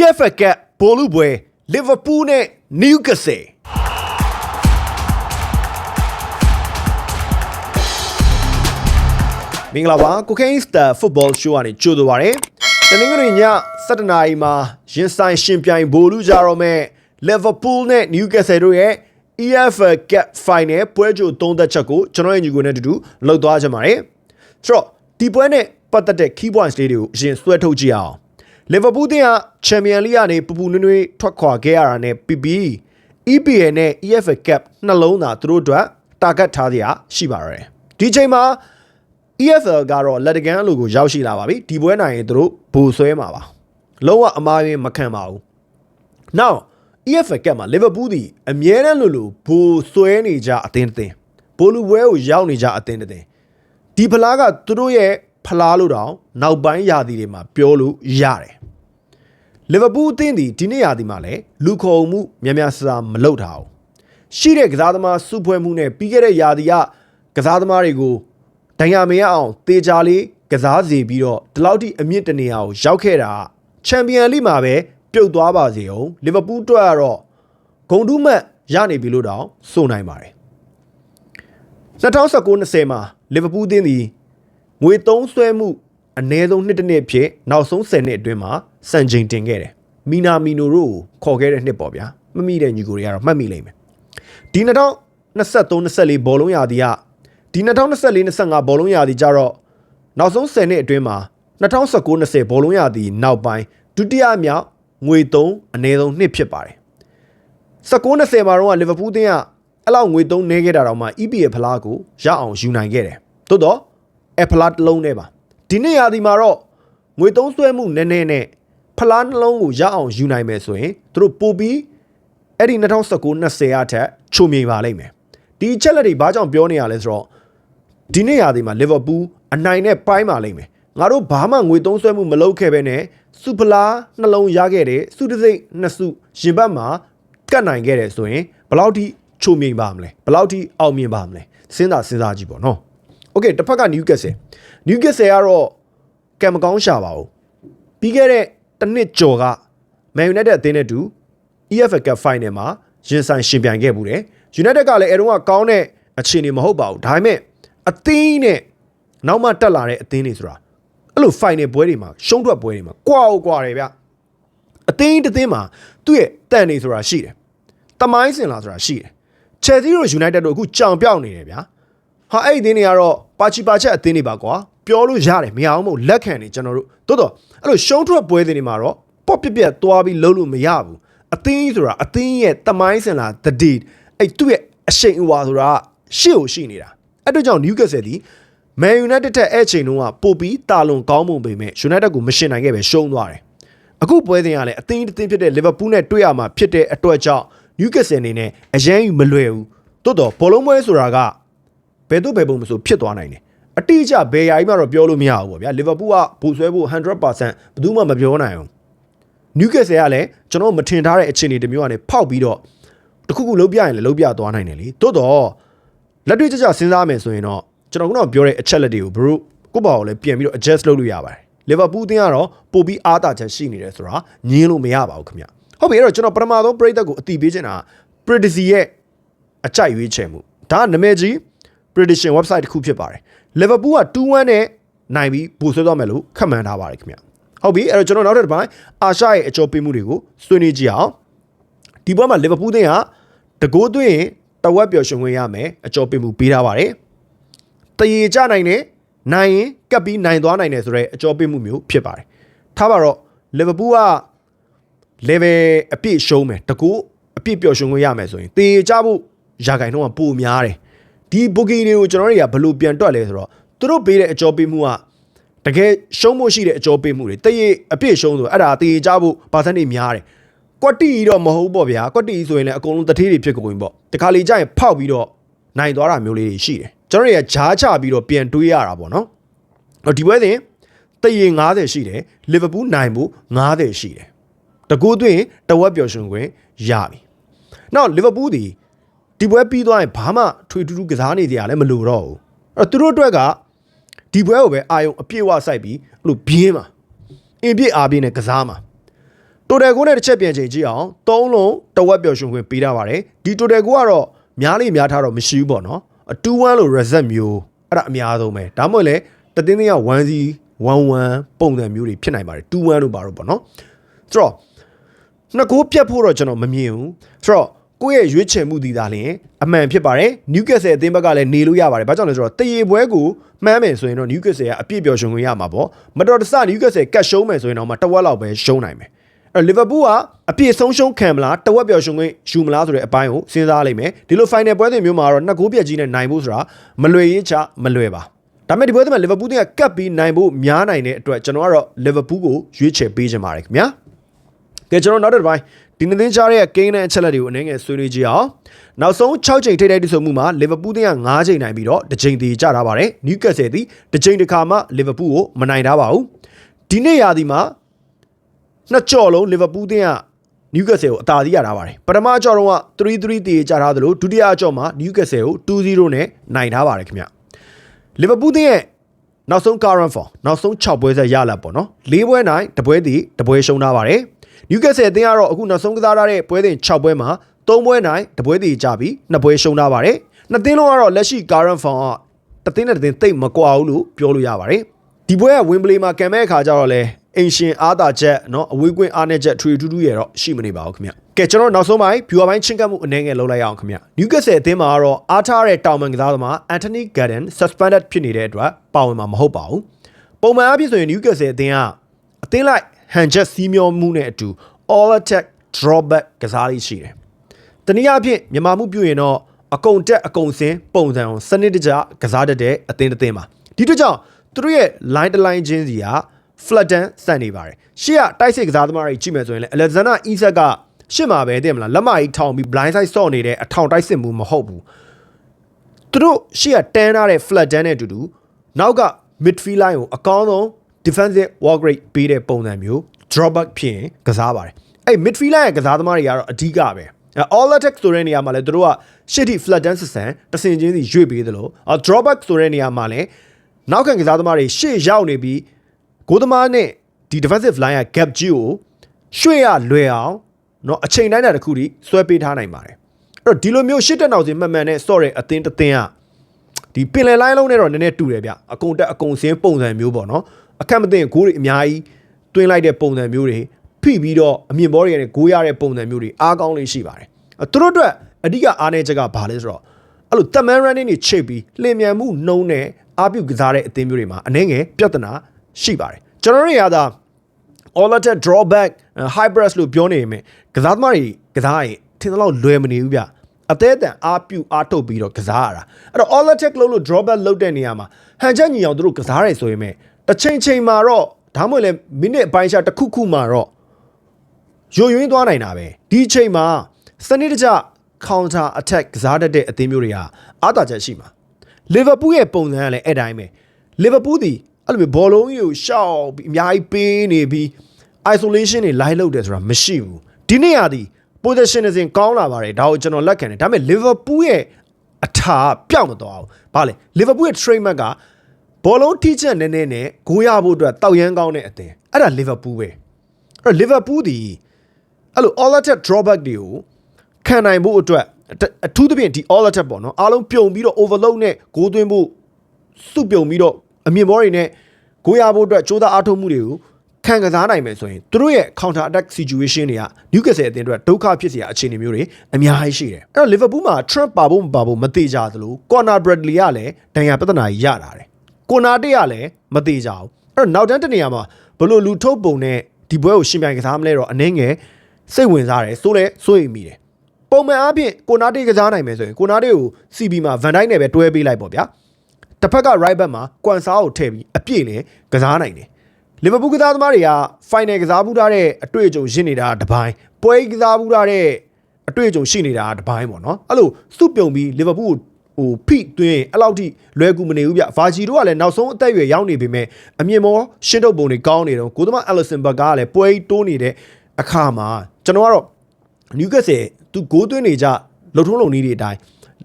EFL ကဘောလုံးပွဲလီဗာပူးနဲ့နယူကာဆယ်မင်္ဂလာပါကိုကိန်းစတာဖုတ်ဘောရှိုးကနေကြိုဆိုပါရစေတနင်္ဂနွေည7:00နာရီမှာရင်ဆိုင်ရှင်ပြိုင်ဘိုလူကြတော့မဲ့လီဗာပူးနဲ့နယူကာဆယ်တို့ရဲ့ EFL Cup Final ပွဲကြိုသုံးသက်ချက်ကိုကျွန်တော်ရဲ့ညီကိုနဲ့အတူတူလှုပ်သွားကြပါမယ်ဆိုတော့ဒီပွဲနဲ့ပတ်သက်တဲ့ key points လေးတွေကိုအရင်ဆွဲထုတ်ကြည့်အောင် လီဗာပူးတင်ကချန်ပီယံလိကနေပူပူနွေ့နွေ့ထွက်ခွာခဲ့ရတာနဲ့ PP EPL နဲ့ EFL Cup နှလုံးသားသူတို့အတွက်တာဂတ်ထားစရာရှိပါရယ်ဒီချိန်မှာ EFL ကတော့လက်တကန်အလိုကိုရောက်ရှိလာပါပြီဒီပွဲနိုင်ရင်သူတို့ဘူဆွဲမှာပါလုံးဝအမားရင်းမခံပါဘူး now EFL ကမှာ Liverpool ဒီအမြဲတမ်းလို့လို့ဘူဆွဲနေကြအသင်းတစ်သင်းဘိုလူပွဲကိုရောက်နေကြအသင်းတစ်သင်းဒီဖလားကသူတို့ရဲ့ဖလားလို့တောင်နောက်ပိုင်းရာသီတွေမှာပြောလို့ရတယ် လီဗာပူးအသင်းဒီဒီနေ့ရာသီမှာလည်းလူခေါ်မှုများများဆဆမလုပ်ထားဘူးရှိတဲ့ကစားသမားစုဖွဲ့မှုနဲ့ပြီးခဲ့တဲ့ရာသီကကစားသမားတွေကိုဒဏ်ရာမရအောင်တေချာလေးကစားစီပြီးတော့ဒီလောက်ထိအမြင့်တနေရာကိုရောက်ခဲ့တာချန်ပီယံလိမှာပဲပြုတ်သွားပါစေအောင်လီဗာပူးအတွက်ကတော့ဂုံတူးမှတ်ရနေပြီလို့တောင်ဆိုနိုင်ပါတယ်2019-20မှာလီဗာပူးအသင်းသည်ငွေသုံးဆွဲမှုအနည်းဆုံးနှစ်တစ်နှစ်ဖြစ်နောက်ဆုံး10နှစ်အတွင်းမှာ စံချိန်တင်ခဲ့တယ်မီနာမီနိုတို့ကိုခေါ်ခဲ့တဲ့နှစ်ပေါ့ဗျာမမိတဲ့ညီကိုတွေကတော့မှတ်မိလိမ့်မယ်ဒီ2023-24ဘောလုံးရာသီကဒီ2024-25ဘောလုံးရာသီကြတော့နောက်ဆုံး10နှစ်အတွင်းမှာ2019-20ဘောလုံးရာသီနောက်ပိုင်းဒုတိယမြောက်ငွေသုံးအနည်းဆုံးနှစ်ဖြစ်ပါတယ်19-20မှာတော့လီဗာပူးအသင်းကအဲ့လောက်ငွေသုံးနေခဲ့တာတော့မှ EPL ဖလားကိုရအောင်ယူနိုင်ခဲ့တယ်သို့တော့အဖလားတစ်လုံးနဲ့ပါဒီနေ့ရာသီမှာတော့ငွေသုံးဆွဲမှုနည်းနည်းနဲ့ ဖလားနှလုံးကိုရအောင်ယူနိုင်မယ်ဆိုရင်သူတို့ပို့ပြီးအဲ့ဒီ2019-20အထက်ချုံမြိန်ပါလိမ့်မယ်ဒီအချက်လက်တွေဘာကြောင့်ပြောနေရလဲဆိုတော့ဒီနေ့ရာသီမှာလီဗာပူးအနိုင်နဲ့ပိုင်းပါလိမ့်မယ်ငါတို့ဘာမှငွေသုံးဆွဲမှုမလုပ်ခဲ့ပဲနဲ့စူပလာနှလုံးရခဲ့တယ်စုတစိမ့်နှစ်စုရင်ဘတ်မှာကတ်နိုင်ခဲ့တယ်ဆိုရင်ဘယ်လောက်ထိချုံမြိန်ပါမလဲဘယ်လောက်ထိအောင်မြင်ပါမလဲစဉ်းစားစဉ်းစားကြည့်ပေါ့နော်โอเคတစ်ဖက်ကနယူကက်ဆယ်နယူကက်ဆယ်ကတော့ကံမကောင်းရှာပါဘူးပြီးခဲ့တဲ့ တစ်နှစ်ကျော်ကမန်ယူနိုက်တက်အသင်းနဲ့တူ EFL Cup Final မှာရင်ဆိုင်ရှင်ပြိုင်ခဲ့မှုတယ် United ကလည်းအဲတုန်းကကောင်းတဲ့အခြေအနေမဟုတ်ပါဘူးဒါပေမဲ့အသင်းနဲ့နောက်မှတက်လာတဲ့အသင်းတွေဆိုတာအဲ့လို final ပွဲတွေမှာရှုံးထွက်ပွဲတွေမှာကွာအောင်ကွာတယ်ဗျအသင်းတစ်သင်းမှာသူ့ရဲ့တန်နေဆိုတာရှိတယ်တမိုင်းစင်လာဆိုတာရှိတယ် Chelsea တို့ United တို့အခုကြောင်ပြောက်နေတယ်ဗျာ ဟာအဲ့ဒီအသင်းတွေကတော့ပါချီပါချက်အသင်းတွေပါကွာပြောလို့ရတယ်မရအောင်မို့လက်ခံနေကျွန်တော်တို့တိုးတော့အဲ့လိုရှုံးထွက်ပွဲတွေမှာတော့ပေါ့ပြက်ပြက်သွားပြီးလုံးလို့မရဘူးအသင်းဆိုတာအသင်းရဲ့တမိုင်းစင်လာ the deed အဲ့သူ့ရဲ့အရှိန်အဝါဆိုတာရှေ့ကိုရှိနေတာအဲ့တို့ကြောင့် Newcastle ဒီ Man United တက်အဲ့ချိန်တုန်းကပို့ပြီးတာလွန်ကောင်းမှုပေမဲ့ United ကိုမရှင်နိုင်ခဲ့ပဲရှုံးသွားတယ်အခုပွဲစဉ်ကလည်းအသင်းတစ်သင်းဖြစ်တဲ့ Liverpool နဲ့တွေ့ရမှာဖြစ်တဲ့အတွက်ကြောင့် Newcastle အနေနဲ့အရင်မလွယ်ဘူးတိုးတော့ဘောလုံးပွဲဆိုတာက ဘယ်သူဘယ်ပုံမဆိုဖြစ်သွားနိုင်တယ်အတိအကျဘယ်ယာကြီးမှတော့ပြောလို့မရဘူးပေါ့ဗျာ Liverpool ကဘူဆွဲဖို့100%ဘယ်သူမှမပြောနိုင်ဘူး Newcastle ကလည်းကျွန်တော်မထင်ထားတဲ့အခြေအနေတစ်မျိုးကနေဖောက်ပြီးတော့တခုခုလုံးပြရင်လည်းလုံးပြသွားနိုင်တယ်လေတိုးတော့လက်တွေ့ကျကျစဉ်းစားမယ်ဆိုရင်တော့ကျွန်တော်ကတော့ပြောတဲ့အချက်လက်တွေကိုဘရိုကိုပေါ့ကိုလည်းပြန်ပြီးတော့ adjust လုပ်လို့ရပါတယ်လီဗာပူးအသင်းကတော့ပို့ပြီးအားတာချက်ရှိနေတယ်ဆိုတာညင်းလို့မရပါဘူးခင်ဗျဟုတ်ပြီအဲ့တော့ကျွန်တော်ပထမဆုံးပရိသတ်ကိုအတိပေးချင်တာ Predigy ရဲ့အကြိုက်ရွေးချယ်မှုဒါကနာမည်ကြီး prediction website တစ်ခုဖြစ်ပါတယ်လီဗာပူးက2-1နဲ့နိုင်ပြီးဘူဆွဲသွားမယ်လို့ခန့်မှန်းထားပါတယ်ခင်ဗျဟုတ်ပြီအဲ့တော့ကျွန်တော်နောက်ထပ်တစ်ပိုင်းအာရှရဲ့အကျော်ပေးမှုတွေကိုဆွေးနွေးကြည့်အောင်ဒီပွဲမှာလီဗာပူးအသင်းကတကိုးသွင်းရင်တဝက်ပျော်ရွှင်ခွင့်ရမယ်အကျော်ပေးမှုပေးထားပါတယ်တရေကြနိုင်တယ်နိုင်ရင်ကပ်ပြီးနိုင်သွားနိုင်တယ်ဆိုတော့အကျော်ပေးမှုမျိုးဖြစ်ပါတယ်ထားပါတော့လီဗာပူးက level အပြည့်ရှုံးမယ်တကူအပြည့်ပျော်ရွှင်ခွင့်ရမယ်ဆိုရင်တေကြဖို့ရာဂိုင်တော့ပိုများတယ် ဒီဘိုကီတွေကိုကျွန်တော်တွေကဘယ်လိုပြန်တွက်လဲဆိုတော့သူတို့ပေးတဲ့အကျော်ပေးမှုကတကယ်ရှုံးဖို့ရှိတဲ့အကျော်ပေးမှုတွေတရေအပြည့်ရှုံးဆိုအဲ့ဒါတေကြဖို့ပါစံနေများတယ်ကွက်တီတော့မဟုတ်ပေါ့ဗျာကွက်တီဆိုရင်လည်းအကုန်လုံးတထေးတွေဖြစ်ကုန်ပြီပေါ့တခါလေကြာရင်ဖောက်ပြီးတော့နိုင်သွားတာမျိုးလေးတွေရှိတယ်ကျွန်တော်တွေကဂျားချပြီးတော့ပြန်တွေးရတာပေါ့နော်တော့ဒီပွဲစဉ်တရေ90ရှိတယ်လီဗာပူးနိုင်ဖို့90ရှိတယ်တကူသွင်းတဝက်ပျော်ရွှင်ခွင့်ရပြီ။နောက်လီဗာပူးဒီ ဒီပွဲပြီးသွားရင်ဘာမှထွေထူးထူးကစားနေကြရလဲမလိုတော့ဘူး။အဲ့တော့သူတို့အတွက်ကဒီပွဲကိုပဲအာယုံအပြည့်ဝစိုက်ပြီးအဲ့လိုပြင်းမှာအင်ပြည့်အားပြည့်နဲ့ကစားမှာတိုတယ်ကိုနဲ့တစ်ချက်ပြန်ချိန်ကြည့်အောင်သုံးလုံးတဝက်ပျော်ရွှင်ခွင့်ပေးထားပါတယ်ဒီတိုတယ်ကိုကတော့များလေးများထားတော့မရှိဘူးပေါ့နော်အတူ1လို့ reset မျိုးအဲ့ဒါအများဆုံးပဲဒါမှမဟုတ်လေတတင်းတင်းက1စီ11ပုံစံမျိုးတွေဖြစ်နိုင်ပါတယ်21လို့ပါတော့ပေါ့နော်ဆိုတော့နှစ်ကိုပြတ်ဖို့တော့ကျွန်တော်မမြင်ဘူးဆိုတော့ ကိုယ့်ရဲ့ရွေးချယ်မှုဒီသားလင်အမှန်ဖြစ်ပါတယ်နျူကက်ဆယ်အသင်းဘက်ကလည်းနေလို့ရပါတယ်ဘာကြောင့်လဲဆိုတော့တရေပွဲကိုမှန်းမယ်ဆိုရင်တော့နျူကက်ဆယ်ကအပြည့်ပျော်ရွှင်ခွင့်ရမှာပေါ့မတော်တဆနျူကက်ဆယ်ကတ်ရှုံးမယ်ဆိုရင်တော့မှတဝက်လောက်ပဲရှုံးနိုင်မယ်အဲ့လီဗာပူးကအပြည့်ဆုံးရှုံးခံမလားတဝက်ပျော်ရွှင်ခွင့်ယူမလားဆိုတဲ့အပိုင်းကိုစဉ်းစားလိုက်မယ်ဒီလို final ပွဲစဉ်မျိုးမှာတော့နှစ်ကိုးပြက်ကြီးနဲ့နိုင်ဖို့ဆိုတာမလွယ်ရေးချမလွယ်ပါဒါပေမဲ့ဒီပွဲစဉ်မှာလီဗာပူးကကပ်ပြီးနိုင်ဖို့များနိုင်တဲ့အတွက်ကျွန်တော်ကတော့လီဗာပူးကိုရွေးချယ်ပေးချင်ပါတယ်ခင်ဗျာကဲကျွန်တော်နောက်တစ်ပိုင်း ဒီနေ့သင်းကြားရဲ့ကိန်းနဲ့အချက်လက်တွေကိုအနည်းငယ်ဆွေးနွေးကြည့်အောင်နောက်ဆုံး6ချိန်ထိပ်တိုက်တည်ဆုံမှုမှာလီဗာပူးသင်းက9ချိန်နိုင်ပြီးတော့တစ်ချိန်တည်ကြထားပါတယ်နျူကက်ဆယ်သည်တစ်ချိန်တစ်ခါမှလီဗာပူးကိုမနိုင်ထားပါဘူးဒီနေ့ရာသီမှာနှစ်ကြော်လုံးလီဗာပူးသင်းကနျူကက်ဆယ်ကိုအသာစီးရထားပါတယ်ပထမအကြော်တော့က3-3တည်ကြထားသလိုဒုတိယအကြော်မှာနျူကက်ဆယ်ကို2-0နဲ့နိုင်ထားပါတယ်ခင်ဗျလီဗာပူးသင်းရဲ့နောက်ဆုံး current form နောက်ဆုံး6ပွဲဆက်ရလာပေါ့နော်၄ပွဲနိုင်တပွဲတည်တပွဲရှုံးထားပါတယ် နျူကက်ဆယ်အသင်းကတော့အခုနောက်ဆုံးကစားထားတဲ့ပွဲစဉ်6ပွဲမှာ3ပွဲနိုင်တပွဲတည်ကြပြီး2ပွဲရှုံးထားပါတယ်နှစ်သင်းလုံးကတော့လက်ရှိ current form ကတစ်သင်းနဲ့တစ်သင်းတိတ်မကွာဘူးလို့ပြောလို့ရပါတယ်ဒီပွဲကဝင်းပလီမှာကံမဲ့အခါကျတော့လဲအင်ရှင်အားသာချက်เนาะအဝေးကွင်းအားနဲ့ချက်ထွေထူးထူးရတော့ရှိမနေပါဘူးခင်ဗျကဲကျွန်တော်နောက်ဆုံးပိုင်း viewer ပိုင်းချင်းကပ်မှုအနေငယ်လုပ်လိုက်ရအောင်ခင်ဗျနျူကက်ဆယ်အသင်းမှာကတော့အားထားတဲ့တောင်ပန်ကစားသမားအန်တိုနီဂါဒန် suspended ဖြစ်နေတဲ့အတွက်ပါဝင်မှာမဟုတ်ပါဘူးပုံမှန်အားဖြင့်ဆိုရင်နျူကက်ဆယ်အသင်းကအသင်းလိုက် ဟန်ချက်စီးမျောမှုနဲ့အတူ all attack drawback ကစားလေးရှိတယ်။တနည်းအားဖြင့်မြန်မာမှုပြုရင်တော့အကုံတက်အကုံစင်းပုံစံအောင်စနစ်တကျကစားတတ်တဲ့အသင်းတစ်သင်းပါ။ဒီတို့ကြောင့်သူတို့ရဲ့ line တစ် line ချင်းစီက flatten စံနေပါတယ်။ရှေ့ကတိုက်စစ်ကစားသမားတွေကြည့်မယ်ဆိုရင်လည်း Alexander Isak ကရှစ်မှာပဲသိမလားလက်မကြီးထောင်ပြီး blind side ဆော့နေတဲ့အထောင်တိုက်စစ်မှုမဟုတ်ဘူး။သူတို့ရှေ့ကတန်းထားတဲ့ flatten နဲ့အတူတူနောက်က midfield line ကိုအကောင်းဆုံး defensive work rate ပေးတဲ့ပုံစံမျိုး drawback ဖြစ်ရင်ကစားပါတယ်အဲ့ midfield line ရဲ့ကစားသမားတွေကတော့အဓိကပဲ all attack ဆိုတဲ့နေရာမှာလည်းတို့ကရှစ်ထိ flat dance ဆန်တဆင်ချင်းစီရွေ့ပေးသလို drawback ဆိုတဲ့နေရာမှာလည်းနောက်ခံကစားသမားတွေရှေ့ရောက်နေပြီးဂိုးသမားနဲ့ဒီ defensive line က gap ကြီးကိုရွှေ့ရလွယ်အောင်เนาะအချိန်တိုင်းတာတစ်ခုထိဆွဲပေးထားနိုင်ပါတယ်အဲ့တော့ဒီလိုမျိုးရှစ်တက်နောက်စင်မှန်မှန်နဲ့စော့တဲ့အသင်းတစ်သင်းကဒီပင်လယ်လိုင်းလုံးနဲ့တော့နည်းနည်းတူတယ်ဗျအကုန်တက်အကုန်စင်းပုံစံမျိုးပေါ့နော် အခက်မသိရင်ဂိုးတွေအများကြီးတွင်းလိုက်တဲ့ပုံစံမျိုးတွေဖိပြီးတော့အမြင့်ဘောတွေနဲ့ဂိုးရတဲ့ပုံစံမျိုးတွေအားကောင်းလေးရှိပါတယ်အဲသူတို့အတွက်အဓိကအားနည်းချက်ကဘာလဲဆိုတော့အဲ့လိုတမန်ရန်နေချိတ်ပြီးလင်မြန်မှုနှုံးနဲ့အားပြုကစားတဲ့အသင်းမျိုးတွေမှာအနည်းငယ်ပြဿနာရှိပါတယ်ကျွန်တော်တို့ရတာ all attack drawback high press လို့ပြောနေရင်ကစားသမားတွေကစားရင်ထင်သလောက်လွယ်မနေဘူးဗျအသေးအတန်အားပြုအားထုတ်ပြီးတော့ကစားရတာအဲ့တော့ all attack လို့လို့ drawback လုပ်တဲ့နေရာမှာဟန်ချက်ညီအောင်တို့ကစားရဲဆိုရင် တစ်ချိန်ချိန်မှာတော့ဒါမှမဟုတ်လေမိနစ်အပိုင်းခြားတစ်ခုခုမှာတော့ယိုယွင်းသွားနိုင်တာပဲဒီအချိန်မှာစနစ်တကျ counter attack ကစားတတ်တဲ့အသင်းမျိုးတွေကအားသာချက်ရှိမှာလီဗာပူးရဲ့ပုံစံကလည်းအဲ့တိုင်းပဲလီဗာပူးဒီအဲ့လိုမျိုးဘောလုံးကြီးကိုရှောက်ပြီးအများကြီးပေးနေပြီး isolation တွေ line လုပ်တယ်ဆိုတာမရှိဘူးဒီနေ့ရာဒီ positionism ကောင်းလာပါတယ်ဒါကိုကျွန်တော်လက်ခံတယ်ဒါပေမဲ့ Liverpool ရဲ့အထာပျောက်မသွားဘူးဘာလဲ Liverpool ရဲ့ trademark က ဘောလုံးထိချက်နည်းနည်းနဲ့ဂိုးရဖို့အတွက်တောက်ရမ်းကောင်းတဲ့အသင်းအဲ့ဒါ Liverpool ပဲအဲ့တော့ Liverpool ဒီအဲ့လို all attack drawback တွေကိုခံနိုင်ဖို့အတွက်အထူးသဖြင့်ဒီ all attack ပေါ့နော်အားလုံးပြုံပြီးတော့ overload နဲ့ဂိုးသွင်းဖို့စုပြုံပြီးတော့အမြင့်ဘောတွေနဲ့ဂိုးရဖို့အတွက်ကြိုးစားအားထုတ်မှုတွေကိုခံကစားနိုင်မယ်ဆိုရင်သူတို့ရဲ့ counter attack situation တွေက Newcastle အသင်းအတွက်ဒုက္ခဖြစ်စရာအခြေအနေမျိုးတွေအများကြီးရှိတယ်အဲ့တော့ Liverpool မှာ Trump ပါဖို့မပါဖို့မသေးကြသလို Conor Bradley ကလည်းဒဏ်ရာပြဿနာကြီးရတာတယ် ကိုနာတက်ရလည်းမသေးကြဘူးအဲ့တော့နောက်တန်းတနေရာမှာဘလို့လူထုတ်ပုံနဲ့ဒီပွဲကိုရှင်ပြိုင်ကစားမလဲတော့အနှင်းငယ်စိတ်ဝင်စားတယ်ဆိုလဲစိုးရိမ်မိတယ်ပုံမှန်အားဖြင့်ကိုနာတေးကစားနိုင်မယ်ဆိုရင်ကိုနာတေးကို CB မှာ Van Dijk နဲ့ပဲတွဲပေးလိုက်ပေါ့ဗျာတစ်ဖက်က right back မှာကွမ်ဆာကိုထည့်ပြီးအပြည့်နဲ့ကစားနိုင်တယ်လီဗာပူးကစားသမားတွေက final ကစားမှုထားတဲ့အတွေ့အကြုံရင့်နေတာတပိုင်းပွဲကစားမှုထားတဲ့အတွေ့အကြုံရှိနေတာတပိုင်းပေါ့နော်အဲ့လိုစုပြုံပြီးလီဗာပူးကို ဟိုဖိသွင်းအဲ့လောက်ထိလွယ်ကူမနေဘူးဗျဗာဂျီတို့ကလည်းနောက်ဆုံးအသက်အရွယ်ရောက်နေပေမဲ့အမြင့်မောရှင်းထုတ်ပုံတွေကောင်းနေတော့ကိုသမားအလဆင်ဘတ်ကလည်းပွဲတိုးနေတဲ့အခါမှာကျွန်တော်ကတော့နျူကက်ဆယ်သူဂိုးသွင်းနေကြလှုပ်ထုံးလုံနည်းတွေအတိုင်း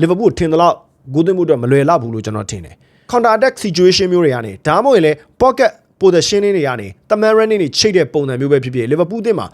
လီဗာပူးထင်သလောက်ဂိုးသွင်းမှုအတွက်မလွယ်လောက်ဘူးလို့ကျွန်တော်ထင်တယ် counter attack situation မျိုးတွေကနေဒါမှမဟုတ်ရင်လည်း pocket position တွေကနေတမန်ရန်နေချိတ်တဲ့ပုံစံမျိုးပဲဖြစ်ဖြစ်လီဗာပူးအသင်းမှာ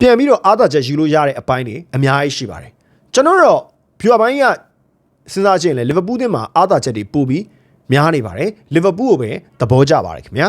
ပြန်ပြီးတော့အားသာချက်ယူလို့ရတဲ့အပိုင်းတွေအများကြီးရှိပါတယ်ကျွန်တော်တော့ဖြူအပိုင်းက စဉ်းစားကြည့်ရင်လေလီဗာပူးတင်းမှာအားသာချက်တွေပို့ပြီးများနေပါတယ်လီဗာပူးကိုပဲသဘောကျပါတယ်ခင်ဗျာ